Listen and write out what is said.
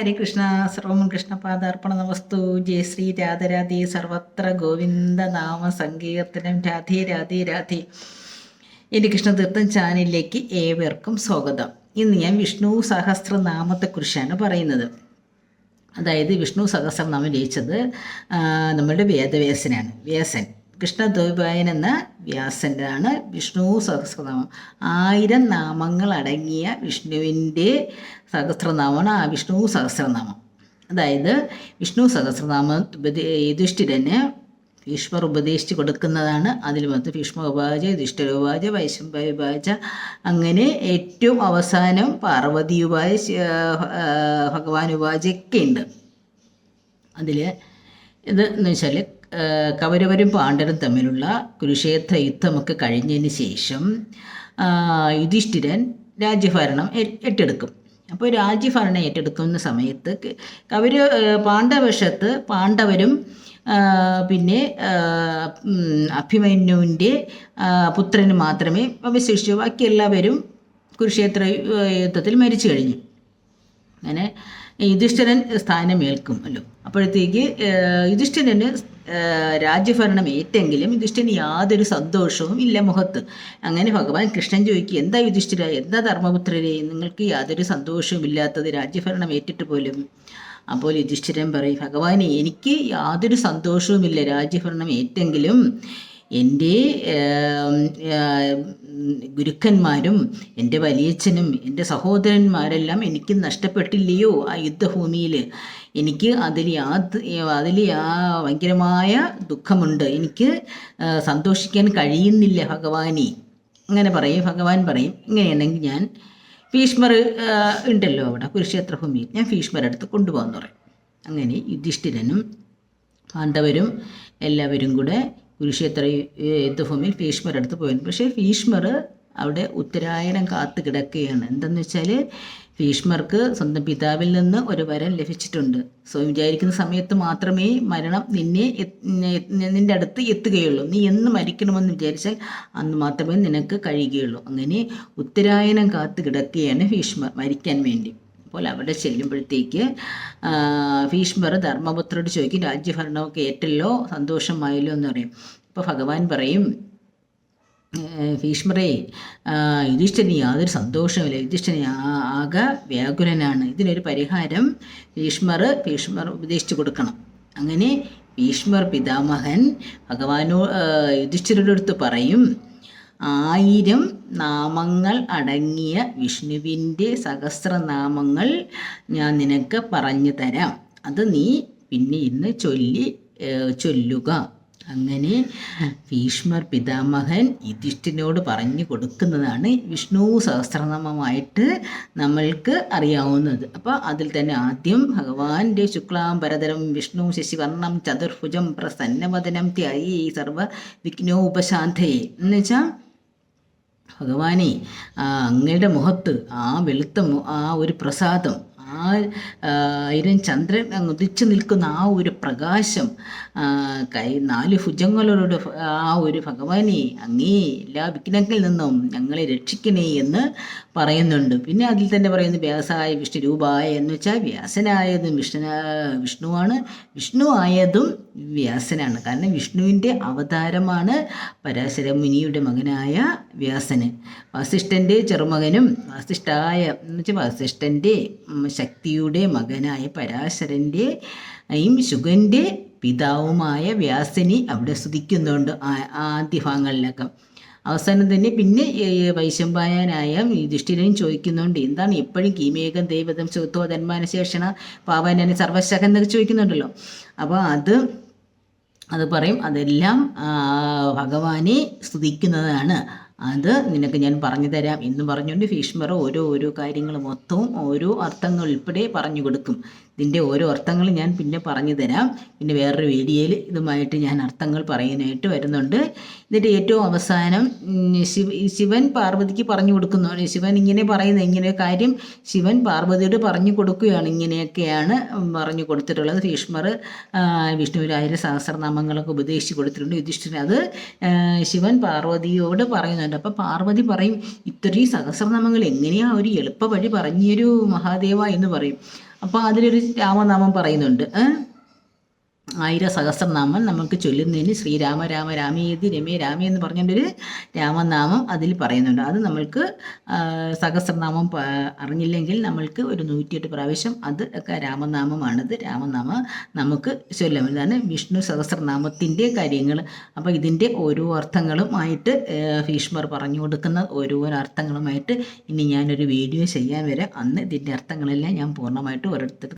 ഹരേ കൃഷ്ണ. സർവം കൃഷ്ണപാദാർപ്പണ നമസ്തു. ജയ ശ്രീ രാധരാധി സർവത്ര ഗോവിന്ദ നാമ സങ്കീർത്തനം. രാധേ രാധേ രാധേ. എന്റെ കൃഷ്ണതീർത്ഥം ചാനലിലേക്ക് ഏവർക്കും സ്വാഗതം. ഇന്ന് ഞാൻ വിഷ്ണു സഹസ്രനാമത്തെക്കുറിച്ചാണ് പറയുന്നത്. അതായത് വിഷ്ണു സഹസ്രനാമം ലയിച്ചത് നമ്മളുടെ വേദവ്യാസനാണ്. വ്യാസൻ. കൃഷ്ണദ്വൈപായൻ എന്ന വ്യാസന്റെതാണ് വിഷ്ണു സഹസ്രനാമം. ആയിരം നാമങ്ങൾ അടങ്ങിയ വിഷ്ണുവിന്റെ സഹസ്രനാമമാണ് ആ വിഷ്ണു സഹസ്രനാമം. അതായത് വിഷ്ണു സഹസ്രനാമം യുധിഷ്ഠിരന് ഭീഷ്മർ ഉപദേശിച്ച് കൊടുക്കുന്നതാണ്. അതിൽ മൊത്തം ഭീഷ്മ ഉപാച വൈശംഭ ഉപാച അങ്ങനെ ഏറ്റവും അവസാനം പാർവതി ഉപാച ഭഗവാൻ ഉപാചയൊക്കെ ഉണ്ട്. അതിൽ ഇത് എന്ന് വെച്ചാൽ കൗരവരും പാണ്ഡരും തമ്മിലുള്ള കുരുക്ഷേത്ര യുദ്ധമൊക്കെ കഴിഞ്ഞതിന് ശേഷം യുധിഷ്ഠിരൻ രാജ്യഭരണം ഏറ്റെടുക്കും. അപ്പോൾ രാജ്യഭരണം ഏറ്റെടുക്കുന്ന സമയത്ത് കൗര പാണ്ഡവശത്ത് പാണ്ഡവരും പിന്നെ അഭിമന്യുവിന്റെ പുത്രന് മാത്രമേ അവശേഷിച്ചു. ബാക്കി എല്ലാവരും കുരുക്ഷേത്ര യുദ്ധത്തിൽ മരിച്ചു കഴിഞ്ഞു. അങ്ങനെ യുധിഷ്ഠിരൻ സ്ഥാനമേൽക്കുമല്ലോ അപ്പോഴത്തേക്ക് യുധിഷ്ഠിരന് രാജ്യഭരണം ഏറ്റെങ്കിലും യുധിഷ്ഠിരന് യാതൊരു സന്തോഷവും ഇല്ല മുഖത്ത്. അങ്ങനെ ഭഗവാൻ കൃഷ്ണൻ ചോദിക്കുക എന്താ യുധിഷ്ഠിര എന്താ ധർമ്മപുത്രരെ? നിങ്ങൾക്ക് യാതൊരു സന്തോഷവും ഇല്ലാത്തത് രാജ്യഭരണം ഏറ്റിട്ട് പോലും. അപ്പോൾ യുധിഷ്ഠിരൻ പറയും ഭഗവാനെ എനിക്ക് യാതൊരു സന്തോഷവുമില്ല രാജ്യഭരണം ഏറ്റെങ്കിലും എന്റെ ഗുരുക്കന്മാരും എന്റെ വലിയച്ഛനും എന്റെ സഹോദരന്മാരെല്ലാം എനിക്ക് നഷ്ടപ്പെട്ടില്ലയോ ആ യുദ്ധഭൂമിയിൽ. എനിക്ക് അതിൽ യാത് അതിൽ ആ ഭയങ്കരമായ ദുഃഖമുണ്ട്. എനിക്ക് സന്തോഷിക്കാൻ കഴിയുന്നില്ല ഭഗവാനെ. അങ്ങനെ പറയും ഭഗവാൻ പറയും. ഇങ്ങനെയാണെങ്കിൽ ഞാൻ ഭീഷ്മർ ഉണ്ടല്ലോ അവിടെ കുരുക്ഷേത്ര ഭൂമിയിൽ ഞാൻ ഭീഷ്മരടുത്ത് കൊണ്ടുപോകാമെന്ന് പറയും. അങ്ങനെ യുധിഷ്ഠിരനും പാണ്ഡവരും എല്ലാവരും കൂടെ കുരുക്ഷേത്ര യുദ്ധഭൂമിയിൽ ഭീഷ്മരുടെ അടുത്ത് പോയിരുന്നു. പക്ഷേ ഭീഷ്മർ അവിടെ ഉത്തരായണം കാത്ത് കിടക്കുകയാണ്. എന്തെന്ന് വെച്ചാൽ ഭീഷ്മർക്ക് സ്വന്തം പിതാവിൽ നിന്ന് ഒരു വരം ലഭിച്ചിട്ടുണ്ട്. സോ വിചാരിക്കുന്ന സമയത്ത് മാത്രമേ മരണം നിന്നെ നിന്റെ അടുത്ത് എത്തുകയുള്ളൂ. നീ എന്ന് മരിക്കണമെന്ന് വിചാരിച്ചാൽ അന്ന് മാത്രമേ നിനക്ക് കഴിയുകയുള്ളൂ. അങ്ങനെ ഉത്തരായണം കാത്ത് കിടക്കുകയാണ് ഭീഷ്മർ മരിക്കാൻ വേണ്ടി. അപ്പോൾ അവിടെ ചെല്ലുമ്പോഴത്തേക്ക് ഭീഷ്മർ ധർമ്മപുത്രോട് ചോദിക്കും രാജ്യഭരണമൊക്കെ ഏറ്റല്ലോ സന്തോഷമായല്ലോ എന്ന് പറയും. അപ്പോൾ ഭഗവാൻ പറയും ഭീഷ്മറേ ആ, യാതൊരു സന്തോഷമില്ല യുധിഷ്ഠന് ആകെ വ്യാകുലനാണ്. ഇതിനൊരു പരിഹാരം ഭീഷ്മർ ഭീഷ്മർ ഉപദേശിച്ചു കൊടുക്കണം. അങ്ങനെ ഭീഷ്മർ പിതാമഹൻ ഭഗവാനോ അടുത്ത് പറയും ആയിരം നാമങ്ങൾ അടങ്ങിയ വിഷ്ണുവിന്റെ സഹസ്രനാമങ്ങൾ ഞാൻ നിനക്ക് പറഞ്ഞു തരാം. അത് നീ പിന്നെ ഇന്ന് ചൊല്ലി ചൊല്ലുക. അങ്ങനെ ഭീഷ്മർ പിതാമഹൻ യുധിഷ്ഠിനോട് പറഞ്ഞു കൊടുക്കുന്നതാണ് വിഷ്ണു സഹസ്രനാമമായിട്ട് നമ്മൾക്ക് അറിയാവുന്നത്. അപ്പോൾ അതിൽ തന്നെ ആദ്യം ഭഗവാന്റെ ശുക്ലാം പരതരം വിഷ്ണു ശശിവർണം ചതുർഭുജം പ്രസന്നവദനം ത്യായി സർവ വിഘ്നോപശാന്തയെ എന്ന് വെച്ചാൽ ഭഗവാനെ അങ്ങയുടെ മുഖത്ത് ആ വെളുത്ത ആ ഒരു പ്രസാദം ആ ആയിരം ചന്ദ്രൻ അങ്ങ് ഉദിച്ചു നിൽക്കുന്ന ആ ഒരു പ്രകാശം കൈ നാല് ഭുജങ്ങളോട് ആ ഒരു ഭഗവാനെ അങ്ങേ എല്ലാ വിഘ്നങ്ങളിൽ നിന്നും ഞങ്ങളെ രക്ഷിക്കണേ എന്ന് പറയുന്നുണ്ട്. പിന്നെ അതിൽ തന്നെ പറയുന്നു വ്യാസായ വിഷ്ണു രൂപായ എന്ന് വെച്ചാൽ വ്യാസനായതും വിഷ്ണു വിഷ്ണുവാണ്. വിഷ്ണു ആയതും വ്യാസനാണ്. കാരണം വിഷ്ണുവിന്റെ അവതാരമാണ് പരാശര മുനിയുടെ മകനായ വ്യാസന്. വാസിഷ്ഠന്റെ ചെറുമകനും വാസിഷ്ഠായ എന്ന് വെച്ചാൽ വാസിഷ്ഠന്റെ ശക്തിയുടെ മകനായ പരാശരന്റെ യും ശുഗന്റെ പിതാവുമായ വ്യാസനി അവിടെ സ്തുതിക്കുന്നുണ്ട് ആദ്യ ഭാഗങ്ങളിലൊക്കെ അവസാനം തന്നെ പിന്നെ വൈശമ്പായനായ യുധിഷ്ഠിരനും ചോദിക്കുന്നുണ്ട് എന്താണ് എപ്പോഴും കീമേകം ദൈവതം ചുത്തോ ധന്മാനശേഷണ പാവനെ സർവശകൻ എന്നൊക്കെ ചോദിക്കുന്നുണ്ടല്ലോ? അപ്പോൾ അത് അത് പറയും അതെല്ലാം ഭഗവാനെ സ്തുതിക്കുന്നതാണ്. അത് നിനക്ക് ഞാൻ പറഞ്ഞു തരാം. എന്ന് പറഞ്ഞുകൊണ്ട് ഭീഷ്മർ ഓരോ ഓരോ കാര്യങ്ങൾ മൊത്തവും ഓരോ അർത്ഥങ്ങൾ ഉൾപ്പെടെ പറഞ്ഞു കൊടുക്കും. ഇതിന്റെ ഓരോ അർത്ഥങ്ങൾ ഞാൻ പിന്നെ പറഞ്ഞു തരാം. പിന്നെ വേറൊരു വീഡിയോയിൽ ഇതുമായിട്ട് ഞാൻ അർത്ഥങ്ങൾ പറയാനായിട്ട് വരുന്നുണ്ട്. എന്നിട്ട് ഏറ്റവും അവസാനം ശിവ ശിവൻ പാർവതിക്ക് പറഞ്ഞു കൊടുക്കുന്നു ശിവൻ ഇങ്ങനെ പറയുന്ന ഇങ്ങനെ കാര്യം ശിവൻ പാർവതിയോട് പറഞ്ഞു കൊടുക്കുകയാണ്. ഇങ്ങനെയൊക്കെയാണ് പറഞ്ഞു കൊടുത്തിട്ടുള്ളത്. ഭീഷ്മർ വിഷ്ണുവിൽ ആയിരം സഹസ്രനാമങ്ങളൊക്കെ ഉപദേശിച്ച് കൊടുത്തിട്ടുണ്ട് യുധിഷ്ഠിരൻ. അത് ശിവൻ പാർവതിയോട് പറയുന്നുണ്ട്. അപ്പോൾ പാർവതി പറയും ഇത്രയും സഹസ്രനാമങ്ങൾ എങ്ങനെയാ ഒരു എളുപ്പ വഴി പറഞ്ഞൊരു മഹാദേവ എന്ന് പറയും. അപ്പോൾ അതിലൊരു രാമനാമം പറയുന്നുണ്ട്? ആയിര സഹസ്രനാമം നമുക്ക് ചൊല്ലുന്നതിന് ശ്രീരാമ രാമ രാമേതി രമേ രാമേ എന്ന് പറഞ്ഞൊരു രാമനാമം അതിൽ പറയുന്നുണ്ട്. അത് നമ്മൾക്ക് സഹസ്രനാമം അറിഞ്ഞില്ലെങ്കിൽ നമ്മൾക്ക് ഒരു നൂറ്റിയെട്ട് പ്രാവശ്യം അത് ഒക്കെ രാമനാമമാണിത്. രാമനാമം നമുക്ക് ചൊല്ലാം. ഇതാണ് വിഷ്ണു സഹസ്രനാമത്തിന്റെ കാര്യങ്ങൾ. അപ്പോൾ ഇതിന്റെ ഓരോ അർത്ഥങ്ങളുമായിട്ട് ഭീഷ്മർ പറഞ്ഞു കൊടുക്കുന്ന ഓരോ അർത്ഥങ്ങളുമായിട്ട് ഇനി ഞാനൊരു വീഡിയോ ചെയ്യാൻ വരാം. അന്ന് ഇതിന്റെ അർത്ഥങ്ങളെല്ലാം ഞാൻ പൂർണമായിട്ട് ഓരോരുത്തർ